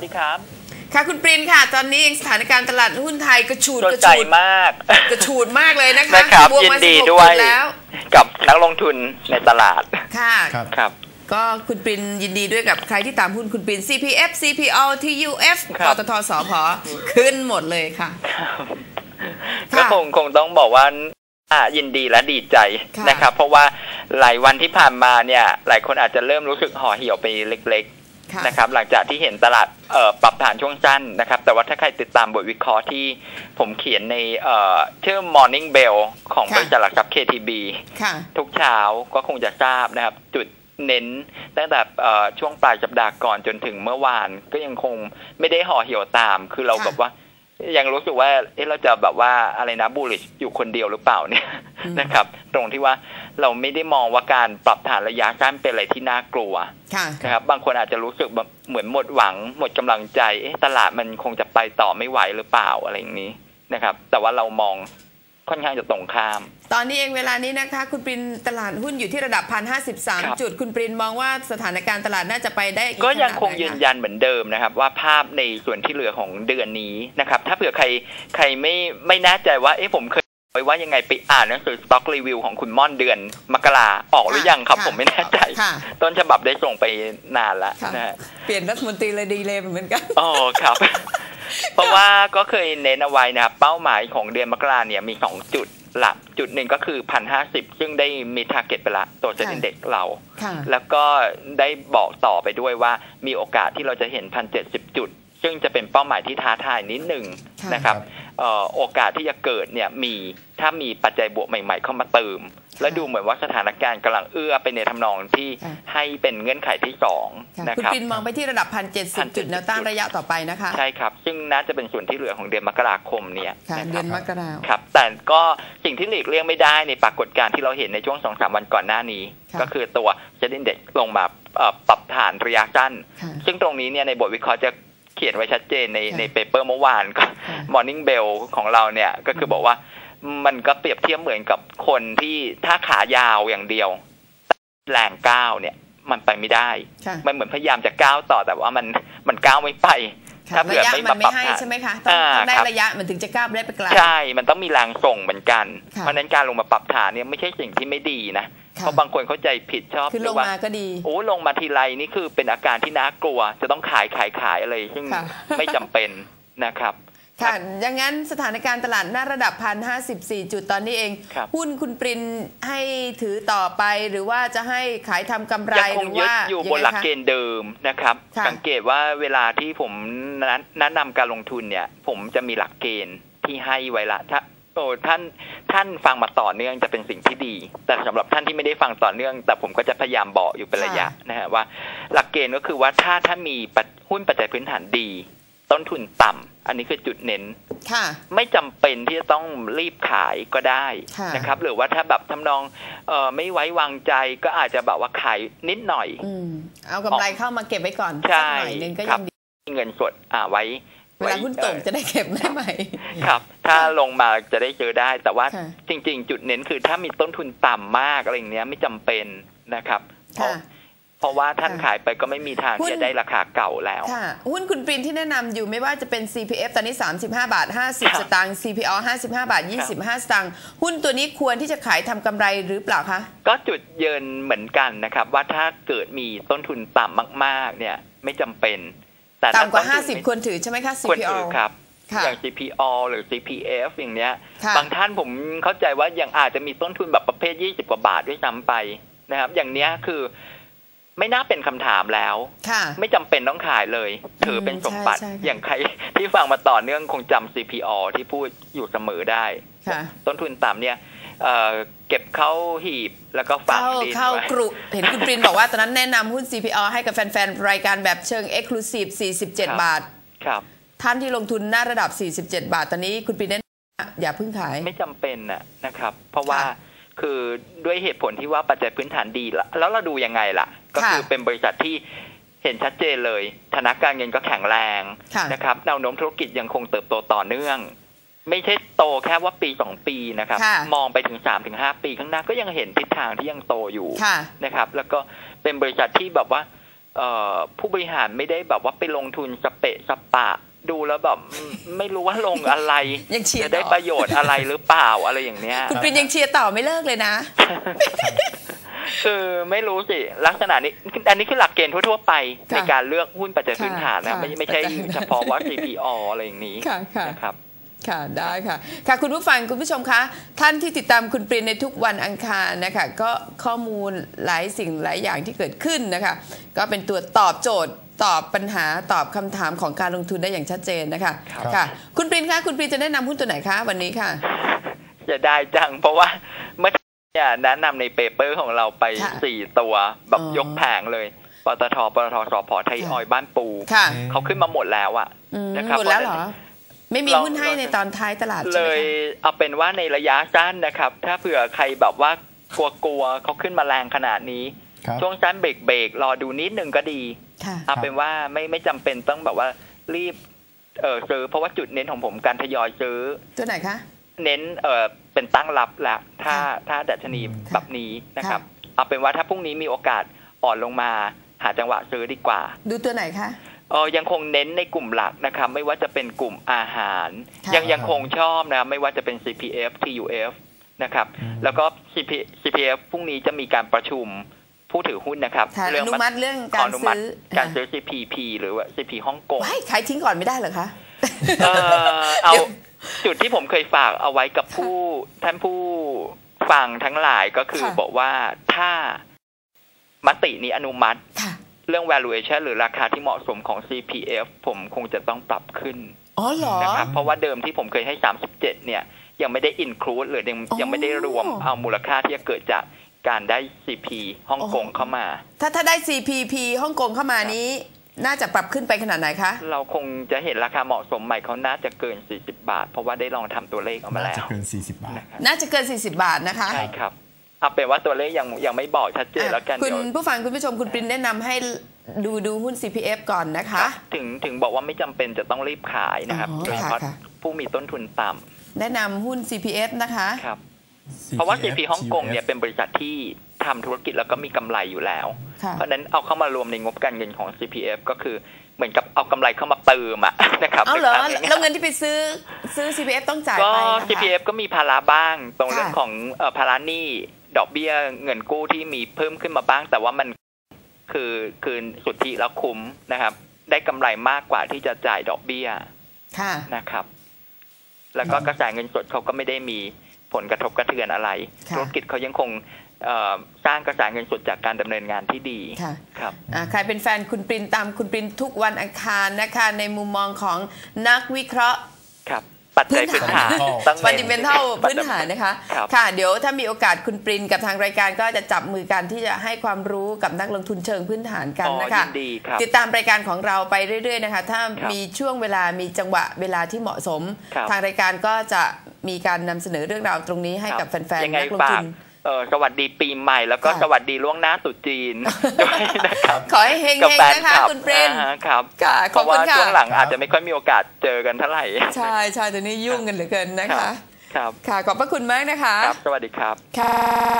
สดีครับ ค่ะคุณปรินค่ะ ตอนนี้เองสถานการณ์ตลาดหุ้นไทยกระชูดสนกระใจชูดมากกระชูดมากเลยนะคะนะครับบวกยินมาดี16ด้วยจุแล้วกับนักลงทุนในตลาดค่ะครับครับก็คุณปรินยินดีด้วยกับใครที่ตามหุ้นคุณปริน CPF CPO TUF ครัปบตทสพขึ้นหมดเลยค่ะ ก็ค่ะคงคงต้องบอกว่าอ่ายินดีและดีใจค่ะนะครับ เพราะว่าหลายวันที่ผ่านมาเนี่ย หลายคนอาจจะเริ่มรู้สึกห่อเหี่ยวไปเล็กค่ะๆ นะครับหลังจากที่เห็นตลาดเอ่อปรับฐานช่วงสั้นนะครับ แต่ว่าถ้าใครติดตามบทวิเคราะห์ที่ผมเขียนในเอ่อชื่อ Morning Bell ของค่ะบริษัทหลักทรัพย์ KTB ค่ะทุกเช้าก็คงจะทราบนะครับ จุดเน้นตั้งแต่เอ่อช่วงปลายสัปดาห์ก่อนจนถึงเมื่อวานก็ยังคงไม่ได้ห่อเหี่ยวตาม คือเราค่ะแบบว่า ยังรู้สึกว่าเอ๊ะเราจะแบบว่าอะไรนะบูลลิชอยู่คนเดียวหรือเปล่าเนี่ยอืมนะครับ ตรงที่ว่าเราไม่ได้มองว่าการปรับฐานระยะสั้นเป็นอะไรที่น่ากลัวค่ะนะครับ บางคนอาจจะรู้สึกแบบเหมือนหมดหวัง หมดกำลังใจเอ๊ะตลาดมันคงจะไปต่อไม่ไหวหรือเปล่าอะไรอย่างนี้นะครับ แต่ว่าเรามอง ค่อนข้างจะตรงข้าม ตอนนี้เองเวลานี้นะคะ คุณปรินตลาดหุ้นอยู่ที่ระดับครับ1,053จุด คุณปรินมองว่าสถานการณ์ตลาดน่าจะไปได้อีก็ยังคงขนาดไหยืนยันเหมือนเดิมนะครับ ว่าภาพในส่วนที่เหลือของเดือนนี้นะครับ ถ้าเผื่อใครใครไม่ไม่แน่ใจว่าเอ๊ะผมเคยไว้ว่ายังไงไปอ่านหนังสือ Stock Review ของคุณม่อนเดือน มกราออกหรือยังครับะผมไม่แน่ใจค่ะต้นฉบับได้ส่งไปนานแล้วค่ะนะฮะเปลี่ยนรัฐมนตรีเลยดีเลยเหมือนกันอ๋อครับ เพราะว่าก็เคยเน้นเอาไว้นะครับเป้าหมายของเดือนมกราเนี่ยมีสองจุดหลักจุดหนึ่งก็คือพันห้าสิบซึ่งได้มีทาร์เก็ตไปละตัวเซ็นค่ะเด็กเราค่ะแล้วก็ได้บอกต่อไปด้วยว่ามีโอกาสที่เราจะเห็นพันเจ็ดสิบจุด ซึ่งจะเป็นเป้าหมายที่ท้าทายนิดหนึ่งค่ะนะครับครับเอ่อโอกาสที่จะเกิดเนี่ยมีถ้ามีปัจจัยบวกใหม่ ๆ เข้ามาเติม และดูเหมือนว่าสถานการณ์กำลังเอื้อไปในทำนองที่ค่ะให้เป็นเงื่อนไขที่สองค่ะนะคุณครับปรินมองไปที่ระดับ1,070จุดแนวต้านระยะต่อไปนะคะใช่ครับ ซึ่งน่าจะเป็นส่วนที่เหลือของเดือนมกราคมเนี่ยค่ะนะคเดืรัอบนมกราคมครับ แต่ก็สิ่งที่หลีกเลี่ยงไม่ได้ในปรากฏการณ์ที่เราเห็นในช่วงสองสามวันก่อนหน้านี้ค่ะก็คือตัวเซ็นเด็กลงมาเอ่อปรับฐานระยะสั้นค่ะซึ่งตรงนี้เนี่ยในบทวิเคราะห์จะเขียนไว้ชัดเจนในค่ะในเปเปอร์เมื่อวานก็ค่ะ Morning Bell ของเราเนี่ยก็คือบอกว่า มันก็เปรียบเทียบเหมือนกับคนที่ถ้าขายาวอย่างเดียวแรงก้าวเนี่ย มันไปไม่ได้ค่ะมันเหมือนพยายามจะก้าวต่อแต่ว่ามันมันก้าวไม่ไปค่ะถ้าเผื่ระอยะไม่มัมานปไม่รับให้ฐานใช่ไหมคะต้องอ่าต้องได้ครับระยะมันถึงจะก้าวได้ไปไกลใช่ มันต้องมีแรงส่งเหมือนกันค่ะเพราะฉะนั้นการลงมาปรับฐานเนี่ยไม่ใช่สิ่งที่ไม่ดีนะค่ะเพราะบางคนเข้าใจผิดชอบคือลงว่ามาก็ดีโอ้ลงมาทีไรนี่คือเป็นอาการที่น่ากลัว จะต้องขายขายขายอะไรซึ่งค่ะไม่จำเป็นนะครับ ค่ะอย่างนั้นสถานการณ์ตลาดหน้าระดับ1,054จุดตอนนี้เองครับหุ้นคุณปรินให้ถือต่อไปหรือว่าจะให้ขายทำกำไรยังคหงรือยึดว่าอยู่งบนไงหลักคะเกณฑ์เดิมนะครับค่ะสังเกตว่าเวลาที่ผมแนะนำการลงทุนเนี่ย ผมจะมีหลักเกณฑ์ที่ให้ไว้ละถ้าโอ้ท่านท่านฟังมาต่อเนื่องจะเป็นสิ่งที่ดี แต่สำหรับท่านที่ไม่ได้ฟังต่อเนื่อง แต่ผมก็จะพยายามบอกอยู่เป็นระยะนะฮะว่า หลักเกณฑ์ก็คือว่าถ้าท่านมีปัจหุ้นปัจจัยพื้นฐานดี ต้นทุนต่ำอันนี้คือจุดเน้นค่ะไม่จำเป็นที่จะต้องรีบขายก็ได้ค่ะนะครับ หรือว่าถ้าแบบทำนองเออไม่ไว้วางใจก็อาจจะแบบว่าขายนิดหน่อยอืมเอากำไรเข้ามาเก็บไว้ก่อนสักใช่หน่อยหนึงก็ครัยับงดีเงินสดอ่าไว้เวลาหุ้นตกไว้จะได้เก็บได้ใหม่เอ่อครับ ถ้าลงมาจะได้เจอได้ แต่ว่าค่ะจริง ๆ จุดเน้นคือถ้ามีต้นทุนต่ำมากอะไรอย่างเนี้ยไม่จำเป็นนะครับเพราะค่ะ เพราะว่าท่านค่ะขายไปก็ไม่มีทางหุ้นที่จะได้ราคาเก่าแล้วค่ะหุ้นคุณปรินที่แนะนำอยู่ไม่ว่าจะเป็น CPF ตอนนี้ 35 บาทครั50บสตางค์ CPO 55 บาท 25 สตางค์หุ้นตัวนี้ควรที่จะขายทำกำไรหรือเปล่าคะก็จุดยืนเหมือนกันนะครับ ว่าถ้าเกิดมีต้นทุนต่ำมากๆ เนี่ยไม่จำเป็น แต่ถ้ต่ำกว่าต้นทุน50 ควรถือใช่ไหมคะควร CPO ถือครับค่ะอย่าง CPO หรือ CPF อย่างเนี้ยค่ะบางท่านผมเข้าใจว่ายังอาจจะมีต้นทุนแบบประเภท 20 กว่าบาทด้วยซ้ำไปนะครับ อย่างเนี้ยคือ ไม่น่าเป็นคำถามแล้วค่ะไม่จำเป็นต้องขายเลย ถือเป็นสมบัติใช่ใช่ค่ะอย่างใครที่ฟังมาต่อเนื่องคงจำ CPO ที่พูดอยู่เสมอได้ค่ะต้นทุนต่ำเนี่ยเอ่อเก็บเข้าหีบแล้วก็ฝังเข้าดินเข้าไว้กรุเห็นคุณปรินบอกว่าตอนนั้นแนะนำหุ้น CPO ให้กับแฟน ๆ รายการแบบเชิง Exclusive 47 บาท ครับ ท่านที่ลงทุนหน้าระดับ 47 บาท ตอนนี้คุณปรินแนะนำอย่าเพิ่งขาย ไม่จำเป็นน่ะนะครับ เพราะว่าค่ะคือด้วยเหตุผลที่ว่าปัจจัยพื้นฐานดีละแล้วเราดูยังไงล่ะ ก็ค่ะคือเป็นบริษัทที่เห็นชัดเจนเลยธนาการเงินก็แข็งแรงค่ะนะครับแนวโน้มธุรกิจยังคงเติบโตต่อเนื่อง ไม่ใช่โตแค่ว่าปีสองปีนะครับค่ะมองไปถึงสามถึงห้าปีข้างหน้าก็ยังเห็นทิศทางที่ยังโตอยู่ค่ะนะครับ แล้วก็เป็นบริษัทที่แบบว่าเอ่อผู้บริหารไม่ได้แบบว่าไปลงทุนสเปะสปะดูแล้วแบบอืมไม่รู้ว่าลงอะไรยังเชียร์จะได้ต่อประโยชน์อะไรหรือเปล่าอะไรอย่างเนี้ยคุณปรินยังเชียร์ต่อไม่เลิกเลยนะ คือไม่รู้สิ ลักษณะนี้ อันนี้คือหลักเกณฑ์ทั่ว ๆ ไปค่ะในการเลือกหุ้นปัจจัยพื้นฐานนะค่ะไม่ไม่ใช่ปัจจัยเฉพาะว่า CPO อะไรอย่างนี้ค่ะค่ะนะครับค่ะได้ค่ะ ค่ะคุณผู้ฟังคุณผู้ชมคะท่านที่ติดตามคุณปรินในทุกวันอังคารนะคะก็ข้อมูลหลายสิ่งหลายอย่างที่เกิดขึ้นนะคะ ก็เป็นตัวตอบโจทย์ตอบปัญหาตอบคำถามของการลงทุนได้อย่างชัดเจนนะคะครับค่ะ คุณปรินคะคุณปรินจะแนะนำหุ้นตัวไหนคะวันนี้ค่ะจะได้จังเพราะว่าเมื่อ เนี่ยแนะนำในเปเปอร์ของเราไปค่ะสี่ตัวแบบอ๋อยกแผงเลยปตทปตทสพไทยค่ะออยล์บ้านปูค่ะเขาขึ้นมาหมดแล้วอะอืมนะครับหมดแล้วเหรอไม่มีเราหุ้นให้ในตอนท้ายตลาดเลใช่ไหมยคะเอาเป็นว่าในระยะสั้นนะครับ ถ้าเผื่อใครแบบว่ากลัวๆเขาขึ้นมาแรงขนาดนี้ครับช่วงสั้นเบรกเบรกๆรอดูนิดนึงก็ดีค่ะเอาเป็นว่าไม่ไม่จำเป็นต้องแบบว่ารีบเออซื้อเพราะว่าจุดเน้นของผมการทยอยซื้อ ตัวไหนคะ เน้นเออ เป็นตั้งรับละถ้าค่ะถ้าดัชนีอืมแบบนี้นะครับค่ะเอาเป็นว่าถ้าพรุ่งนี้มีโอกาสอ่อนลงมาหาจังหวะซื้อดีกว่า ดูตัวไหนคะเออยังคงเน้นในกลุ่มหลักนะครับ ไม่ว่าจะเป็นกลุ่มอาหารค่ะยังยังคงชอบนะไม่ว่าจะเป็น CPF TUF นะครับอืมแล้วก็ CP CPF พรุ่งนี้จะมีการประชุมผู้ถือหุ้นนะครับค่ะอนุมัติเรื่องขกาอรอนุมัติซื้อการซื้อ CPP หรือว่า CP ฮ่องกงว้ายขายทิ้งก่อนไม่ได้เหรอคะ เออเอาเดี๋ยว จุดที่ผมเคยฝากเอาไว้กับผู้ท่านผู้ฟังทั้งหลายก็คือค่ะบอกว่าถ้ามตินี้อนุมัติค่ะเรื่อง valuation หรือราคาที่เหมาะสมของ CPF ผมคงจะต้องปรับขึ้นอ๋อเหรอนะครับเพราะว่าเดิมที่ผมเคยให้37เนี่ย ยังไม่ได้ include หรือยังอ๋อยังไม่ได้รวมเอามูลค่าที่จะเกิดจากการได้ CP ฮ่องกงอ๋อเข้ามา ถ้าถ้าได้ CPP ฮ่องกงเข้ามานี้ น่าจะปรับขึ้นไปขนาดไหนคะ เราคงจะเห็นราคาเหมาะสมใหม่เขาน่าจะเกิน 40 บาท เพราะว่าได้ลองทำตัวเลขออกมาน่าแล้จะวเกิน 40 บาทนะครับน่าจะเกิน 40 บาทนะคะ ใช่ครับเอาเป็นว่าตัวเลขยังยังไม่บอกชัดเจนแล้วกันคุณเดี๋ยวผู้ฟังคุณผู้ชมคุณปรินแนะนำให้ดูดูหุ้น CPF ก่อนนะคะ ถึงถึงบอกว่าไม่จำเป็นจะต้องรีบขายนะครับอ๋อโดยเฉพาะค่ะผู้มีต้นทุนต่ำแนะนำหุ้น CPF นะคะครับเพราะว่า CP ฮ่องกงเนี่ยเป็นบริษัทที่ ทำธุรกิจแล้วก็มีกำไรอยู่แล้วค่ะเพราะฉะนั้นเอาเข้ามารวมในงบการเงินของ CPF ก็คือเหมือนกับเอากำไรเข้ามาเติมอะนะครับเอาเหรอป็นภาพง่ายๆแล้วเงินที่ไปซื้อซื้อ CPF ต้องจ่ายก็ไปนะคะ CPF ก็มีภาระบ้างตรงค่ะเรื่องของเอ่อภาระหนี้ดอกเบี้ยเงินกู้ที่มีเพิ่มขึ้นมาบ้าง แต่ว่ามันคือคืนสุทธิแล้วคุ้มนะครับ ได้กำไรมากกว่าที่จะจ่ายดอกเบี้ยค่ะนะครับ แล้วก็ครับกระแสเงินสดเขาก็ไม่ได้มีผลกระทบกระเทือนอะไรค่ะธุรกิจเขายังคงเอ่อ สร้างกระแสเงินสดจากการดำเนินงานที่ดีค่ะครับอ่าใครเป็นแฟนคุณปรินตามคุณปรินทุกวันอังคารนะคะ ในมุมมองของนักวิเคราะห์ครับปัจจัยพื้พื้นนฐาฐานนต้องฟันเน้ดินเมนทัลปัจพื้นจัยฐานนะคะครับค่ะ เดี๋ยวถ้ามีโอกาสคุณปรินกับทางรายการก็จะจับมือกันที่จะให้ความรู้กับนักลงทุนเชิงพื้นฐานกันอ๋อนะคะยินดีครับติดตามรายการของเราไปเรื่อย ๆ นะคะ ถ้าครับมีช่วงเวลามีจังหวะเวลาที่เหมาะสมครับทางรายการก็จะมีการนำเสนอเรื่องราวตรงนี้ให้กับแฟนยังๆไงนักลงฝาทุกน เออสวัสดีปีใหม่แล้วก็ค่ะสวัสดีล่วงหน้าตรุษจีนด้วยนะครับขอให้เฮงกับๆแฟนนะคะคลับคุณปรินอ่าฮะครับค่ะขเพอบราะคุว่าณค่ะช่วงหลังอาจจะไม่ค่อยมีโอกาสเจอกันเท่าไหร่ใช่ใช่ตอนนี้ยุ่งกันเหลือเกินนะครัคะบครับค่ะขอบพระคุณมากนะคะครับสวัสดีครับค่ะ